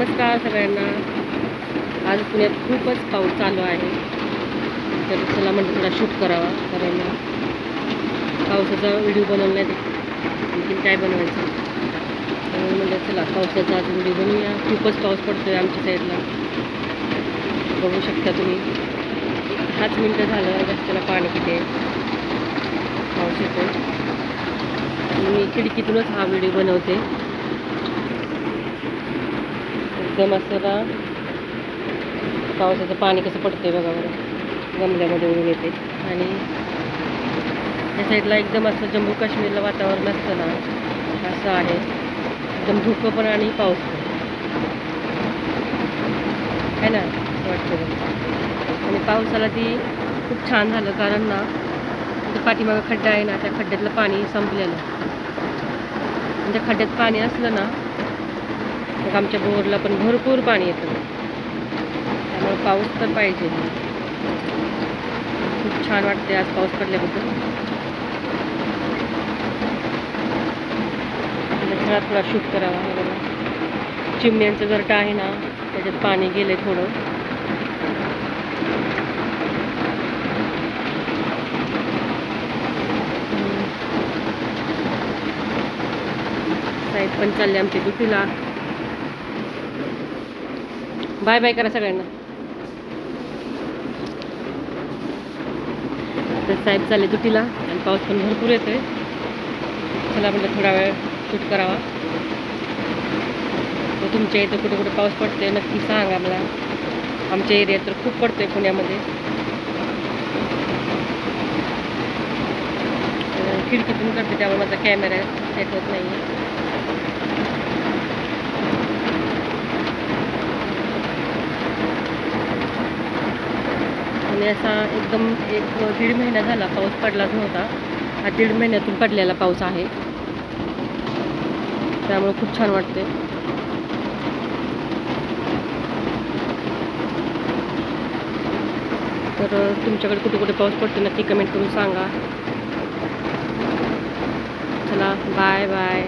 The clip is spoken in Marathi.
नमस्कार सगळ्यांना. आज पुण्यात खूपच पाऊस चालू आहे. तर चला म्हणजे थोडा शूट करावा. कारण पावसाचा व्हिडिओ बनवला नाही आणखीन काय बनवायचं? त्यामुळे म्हणलं चला पावसाचा आज व्हिडिओ बनवूया. खूपच पाऊस पडतोय आमच्या साईडला बघू शकता तुम्ही. पाच मिनटं झालं रस्त्याला पाणी किती पाऊस येतो मी खिडकीतूनच हा व्हिडिओ बनवते. एकदम असं पावसाचं पाणी कसं पडतंय बघा बरं. गमल्यामध्ये उडून येते. आणि त्या साईडला एकदम असं जम्मू काश्मीरला वातावरण असतं ना असं आहे. एकदम धुकं पण आणि पाऊस पण. आहे ना? असं वाटतं आणि पावसाला ती खूप छान झालं कारण ना तिथं पाठीमागं खड्डा आहे ना त्या खड्ड्यातलं पाणी संपलेलं. त्या खड्ड्यात पाणी असलं ना मग आमच्या बोरला पण भरपूर पाणी येतं. त्यामुळे पाऊस तर पाहिजे. खूप छान वाटते आज पाऊस पडल्याबद्दल. घरात थोडा शूट करावा वगैरे. चिमण्यांचं घरटं आहे ना त्याच्यात पाणी गेले थोडं. साईड पण चालले आमची ड्युटीला. बाय बाय करा सगळ्यांना. तर साहेब चालले तुटीला आणि पाऊस पण भरपूर येतोय. चला म्हटलं थोडा वेळ शूट करावा. तर तुमच्या इथं कुठे कुठे पाऊस पडतोय नक्की सांगा मला. आमच्या एरियात तर खूप पडतोय पुण्यामध्ये. खिडकीतून करते त्यामुळे माझा कॅमेरा सेट होत नाही आणि असा एकदम एक दीड महिना झाला पाऊस पडलाच नव्हता. हा दीड महिन्यातून पडलेला पाऊस आहे. त्यामुळे खूप छान वाटते तर तुमच्याकडे कुठे कुठे पाऊस पडतो नक्की कमेंट करून सांगा. चला बाय बाय